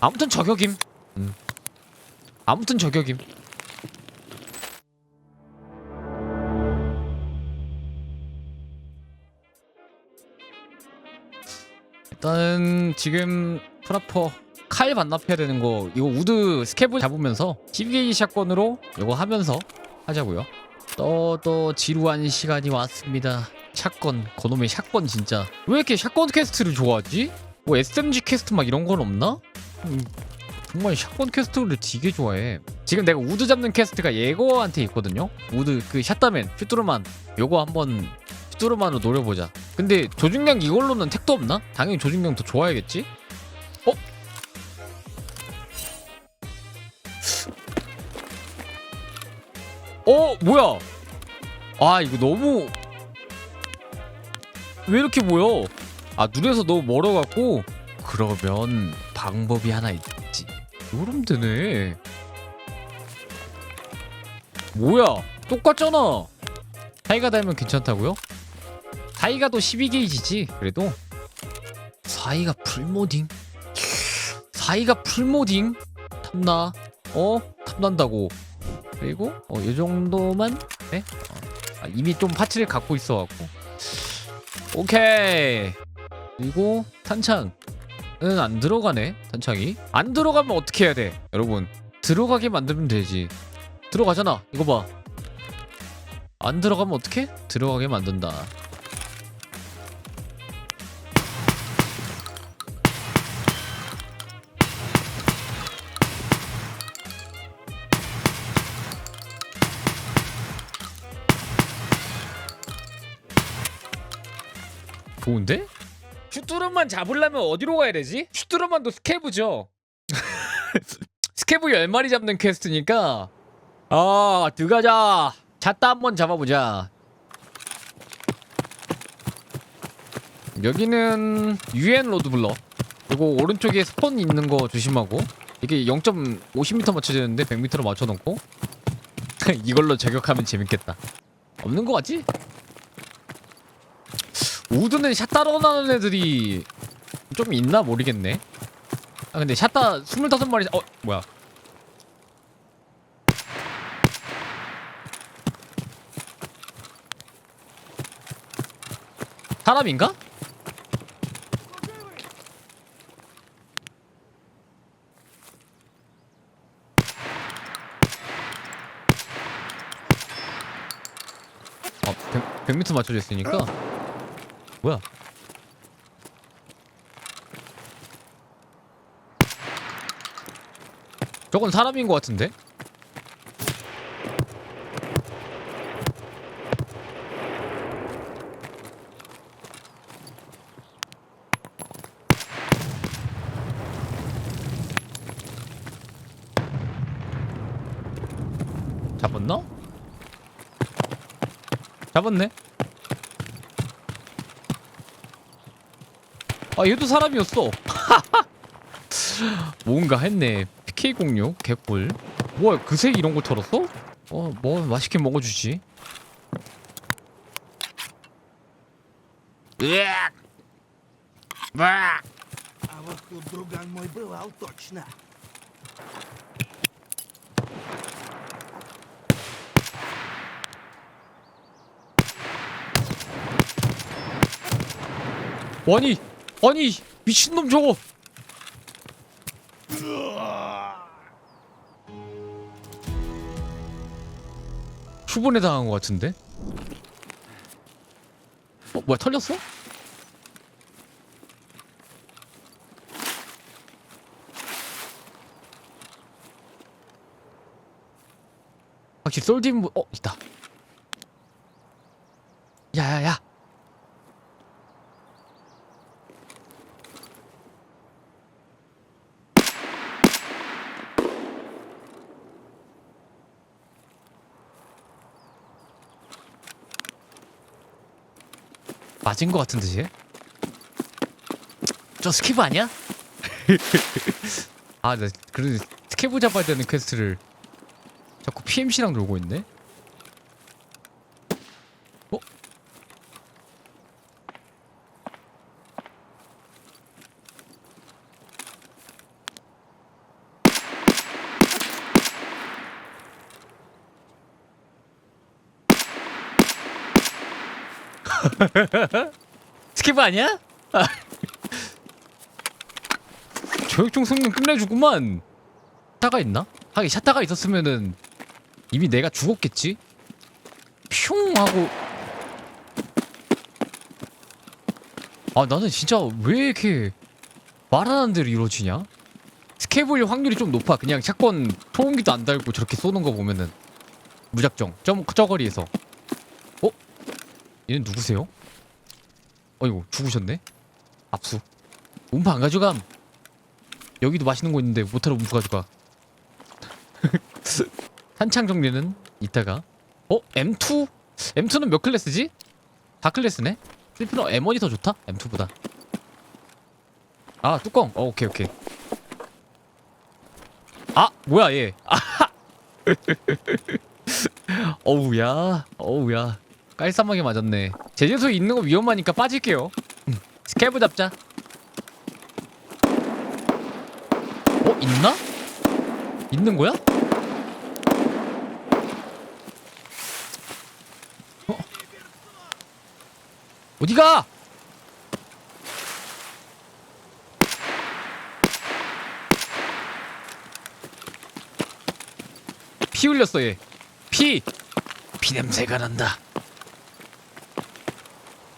아무튼 저격임. 음. 아무튼 저격임. 일단 지금 프라퍼 칼 반납해야 되는 거 이거 우드 스캡을 잡으면서 12게이지 샷건으로 이거 하면서 하자고요. 또 또 지루한 시간이 왔습니다. 샷건 그놈의 샷건 진짜 왜 이렇게 샷건 퀘스트를 좋아하지? 뭐 SMG 퀘스트 막 이런 건 없나? 음, 정말 샷건 퀘스트를 되게 좋아해. 지금 내가 우드 잡는 퀘스트가 예거한테 있거든요. 우드 그 샷다맨 슈트로만 요거 한번 슈트로만으로 노려보자. 근데 조준경 이걸로는 택도 없나? 당연히 조준경 더 좋아야겠지? 어? 어 뭐야? 아 이거 너무 왜 이렇게 보여? 아 눈에서 너무 멀어갖고 그러면 방법이 하나 있지. 요럼 되네. 뭐야? 똑같잖아. 사이가 달면 괜찮다고요? 사이가도 12게이지지. 그래도 사이가 풀모딩. 사이가 풀모딩 탐나. 어? 탐난다고. 그리고 어, 이 정도만 네? 어. 아, 이미 좀 파츠를 갖고 있어 갖고 오케이 그리고 탄창은 안 들어가네 탄창이. 안 들어가면 어떻게 해야 돼? 여러분 들어가게 만들면 되지. 들어가잖아 이거 봐 안 들어가면 어떻게 들어가게 만든다. 좋은데? 슈트로만 잡으려면 어디로 가야 되지? 슈트로만도 스케브죠. 스케브 10마리 잡는 퀘스트니까 아 들어가자. 잣다 한번 잡아보자. 여기는 UN 로드블럭 그리고 오른쪽에 스폰 있는 거 조심하고 이게 0.50m 맞춰지는데 100m로 맞춰놓고 이걸로 저격하면 재밌겠다 없는 거 같지? 우드는 샷 따러 나는 애들이 좀 있나 모르겠네. 아 근데 샷다 25마리 어 뭐야? 사람인가? 어, 100, 100m 맞춰져 있으니까 뭐야? 저건 사람인 것 같은데? 잡았나? 잡았네. 아 얘도 사람이었어. 뭔가 했네. PK06 개꿀. 뭐야 그색 이런 거 털었어? 어 뭐 맛있게 먹어주지. 으악! 으악! A was tu drugan mój była utoczna. 아니 아니 미친놈 저거 후분에 당한 것 같은데? 어 뭐야 털렸어? 확실히 솔딘 어 있다 야야야 맞은 것 같은데 쟤? 저 스케브 아니야? 아, 나 그래도 스케브 잡아야 되는 퀘스트를 자꾸 PMC랑 놀고 있네. 스케브 아니야? 아. 저격총 성능 끝내주구만 샤타가 있나? 하긴 샤타가 있었으면은 이미 내가 죽었겠지? 슝 하고 아 나는 진짜 왜 이렇게 말하는 대로 이루어지냐? 스케브일 확률이 좀 높아 그냥 샷건 소음기도 안 달고 저렇게 쏘는 거 보면은 무작정 점, 저거리에서 어? 얘는 누구세요? 어이구 죽으셨네 압수 음파 안 가져감 여기도 맛있는 거 있는데 못하러 음수 가져가 한창 정리는 이따가 어? M2? M2는 몇 클래스지? 다 클래스네? 슬피너 M1이 더 좋다? M2보다 아 뚜껑 어 오케이 오케이 아 뭐야 얘 아하 어우야 어우야 깔쌈하게 맞았네 제재소에 있는 거 위험하니까 빠질게요 음, 스케브 잡자 어 있나? 있는 거야? 어? 어디가? 피 흘렸어 얘. 피. 피 냄새가 난다.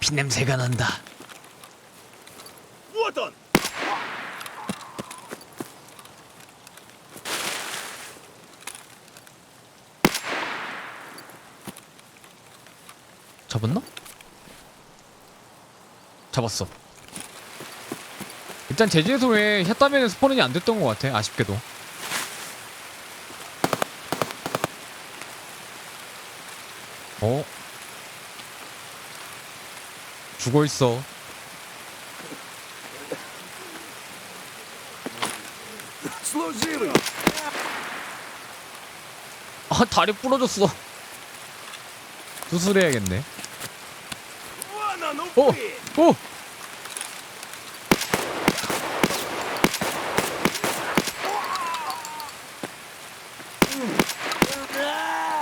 피냄새가 난다. 무엇던 잡았나? 잡았어. 일단 제주에서 왜 샷다면은 스포는이 안 됐던 것 같아. 아쉽게도. 어? 죽어 있어. 아 다리 부러졌어. 수술해야겠네. 오! 오!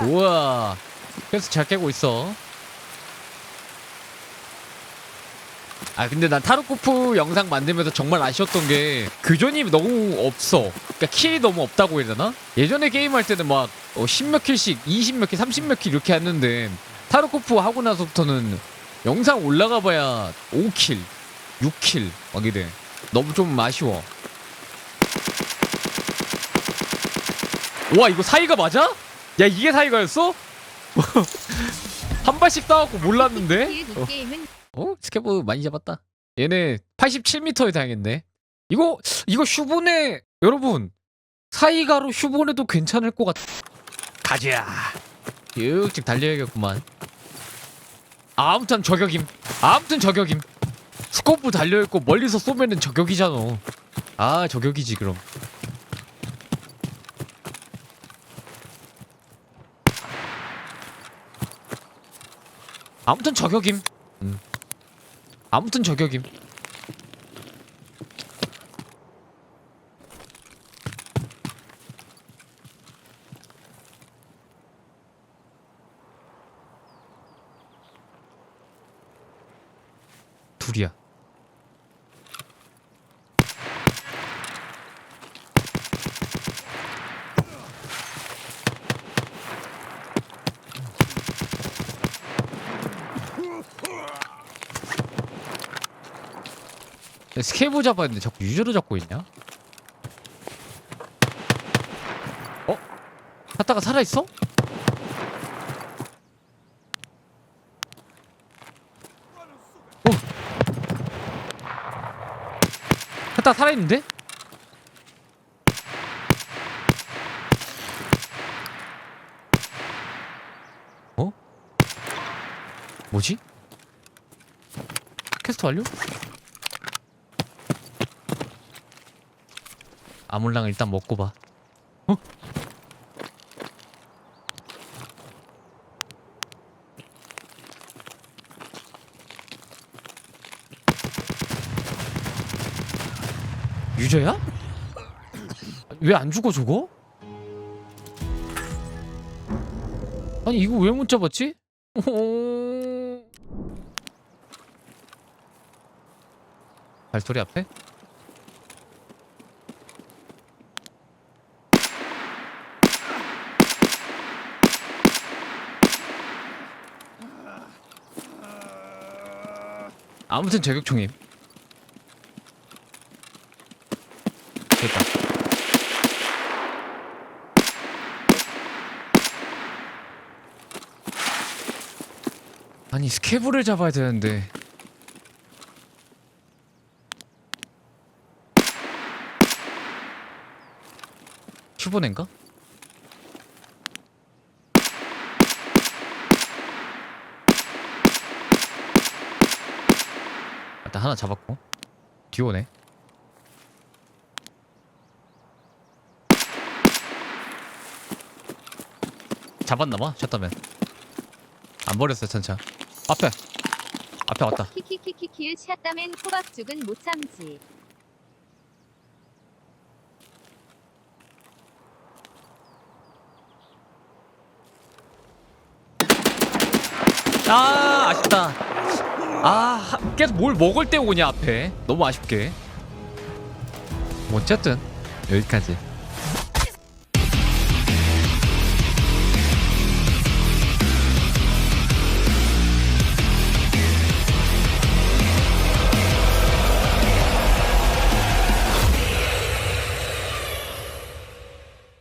우와 계속 잘 깨고 있어 아 근데 난 타르코프 영상 만들면서 정말 아쉬웠던 게 교전이 너무 없어. 그러니까 킬이 너무 없다고 해야 되나? 예전에 게임할 때는 막 어, 10몇 킬씩, 20몇 킬, 30몇 킬 이렇게 했는데 타르코프 하고 나서부터는 영상 올라가 봐야 5킬, 6킬 막 이래. 너무 좀 아쉬워. 와 이거 사이가 맞아? 야 이게 사이가였어? 한 발씩 따갖고 몰랐는데? 어. 게임은 어? 스케브 많이 잡았다. 얘네 87m에 다행했네. 이거 이거 슈보네 여러분 사이가로 슈보네도 괜찮을 것 같. 가자. 쭉쭉 달려야겠구만. 아무튼 저격임. 아무튼 저격임. 스코프 달려있고 멀리서 쏘면은 저격이잖아. 아 저격이지 그럼. 아무튼 저격임. 음. 아무튼 저격임. 둘이야. 스케이브 잡아야 되는데 자꾸 유저로 잡고 있냐? 어? 하다가 살아있어? 어? 하다가 살아있는데? 어? 뭐지? 퀘스트 완료? 아몰랑 일단 먹고 봐. 어? 유저야? 왜 안 죽어 저거? 아니 이거 왜 못 잡았지? 발소리 앞에? 아무튼 저격총임 됐다. 아니 스케브를 잡아야 되는데. 큐보넨가? 하나 잡았고. 뒤오네. 잡았나봐 샷다면. 안 버렸어 천차 앞에. 앞에 왔다. 키키키키키을 샷다맨 호박죽은 못 참지. 아 아쉽다 아 하- 계속 뭘 먹을 때 오냐 앞에. 너무 아쉽게. 뭐 어쨌든 여기까지